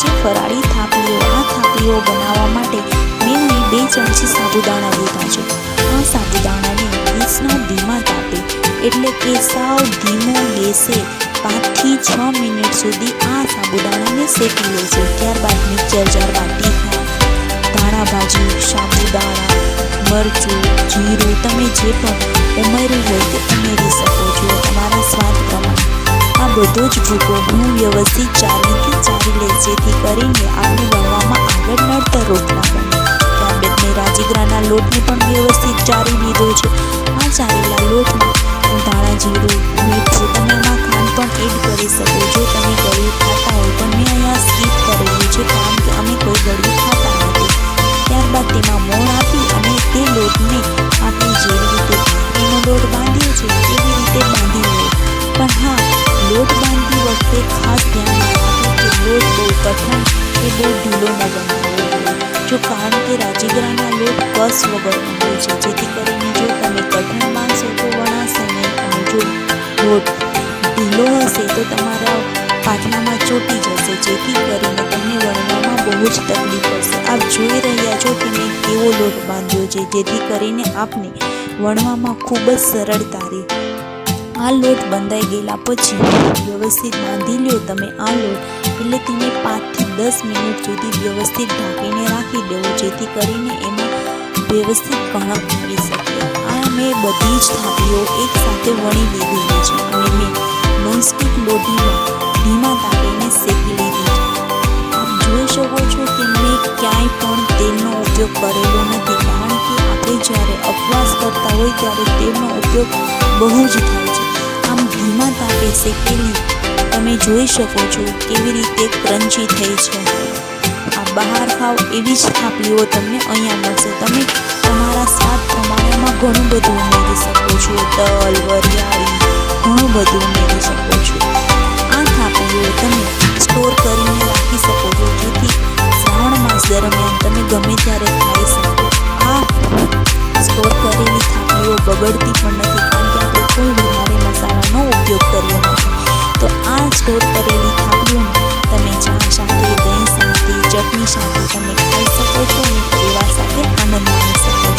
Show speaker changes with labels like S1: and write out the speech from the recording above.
S1: છે ફરાળી થાપલીઓ. આ થાપલીઓ બનાવવા માટે મેં અહીં બે ચમચી સાબુદાણા લીધા છે. આ સાબુદાણાને ગેસના ધીમા તાપે, એટલે કે સાવ ધીમો ગેસે પાંચથી છ મિનિટ સુધી આ સાબુદાણાને શેકી લેશે ત્યારબાદ મિક્સર જાર વાટીમાં ધાણા ભાજી, સાબુદાણા, મરચું, જીરું તમે જે પણ ઉમેરવું હોય તે ઉમેરી શકો છો. તમારા સ્વાદ પ્રમાણે. આ બધો જ ભૂકો હું વ્યવસ્થિત ચારીથી ચારી લે જેથી કરીને આપણે વણવામાં આગળ નડતર ના બને ત્યારબાદ મેં રાજગરાના લોટને લોટ એ બહુ ઢીલો ન બનાવવો જો કારણ કે રાજીગરાના લોટ કસ વગરનો હોય છે જેથી કરીને જો તમે કઠણ બાંધશો તો વણાશે નહીં જો લોટ ઢીલો હશે તો તમારા પાટલામાં ચોટી જશે જેથી કરીને તમને વણવામાં બહુ જ તકલીફ પડશે આપ જોઈ રહ્યા છો કે મેં કેવો લોટ બાંધ્યો છે જેથી કરીને આપને વણવામાં ખૂબ જ સરળતા રહે આ લોટ બંધાઈ ગયેલા પછી વ્યવસ્થિત બાંધી લ્યો તમે આ લોટ. એટલે તેને પાંચથી દસ મિનિટ સુધી વ્યવસ્થિત ઢાંકીને રાખી દેવો, જેથી કરીને એમાં વ્યવસ્થિત કણક આવી શકે આ મેં બધી જ થાપીઓ એકસાથે વણી લીધી છે અને મેં નોનસ્ટિક લોટીમાં ધીમા તાપીને શેકી લીધી છે. જોઈ શકો છો કે મેં ક્યાંય પણ તેલનો ઉપયોગ કરેલો નથી, કારણ કે આપણે જ્યારે અપવાસ કરતા હોય ત્યારે તેલનો ઉપયોગ બહુ જ થાય છે. શેકેલી તમે જોઈ શકો છો કેવી રીતે ક્રંચી થઈ છે. આ બહાર ખાવ એવી જ થાપલીઓ તમને અહીંયા મળશે. તમે તમારા સ્વાદ પ્રમાણેમાં ઘણું બધું ઉમેરી શકો છો. તલ વરિયાળી, ઘણું બધું ઉમેરી શકો છો. આ થાપલીઓ તમે સ્ટોર કરીને રાખી શકો છો, જેથી શ્રાવણ માસ દરમિયાન તમે ગમે ત્યારે ખાઈ શકો. આ સ્ટોર કરેલી થાપલીઓ બગડતી પણ નથી, કારણ કે આપણે કોઈ Japanese and Jamaican support for me to be was a bit on the money support.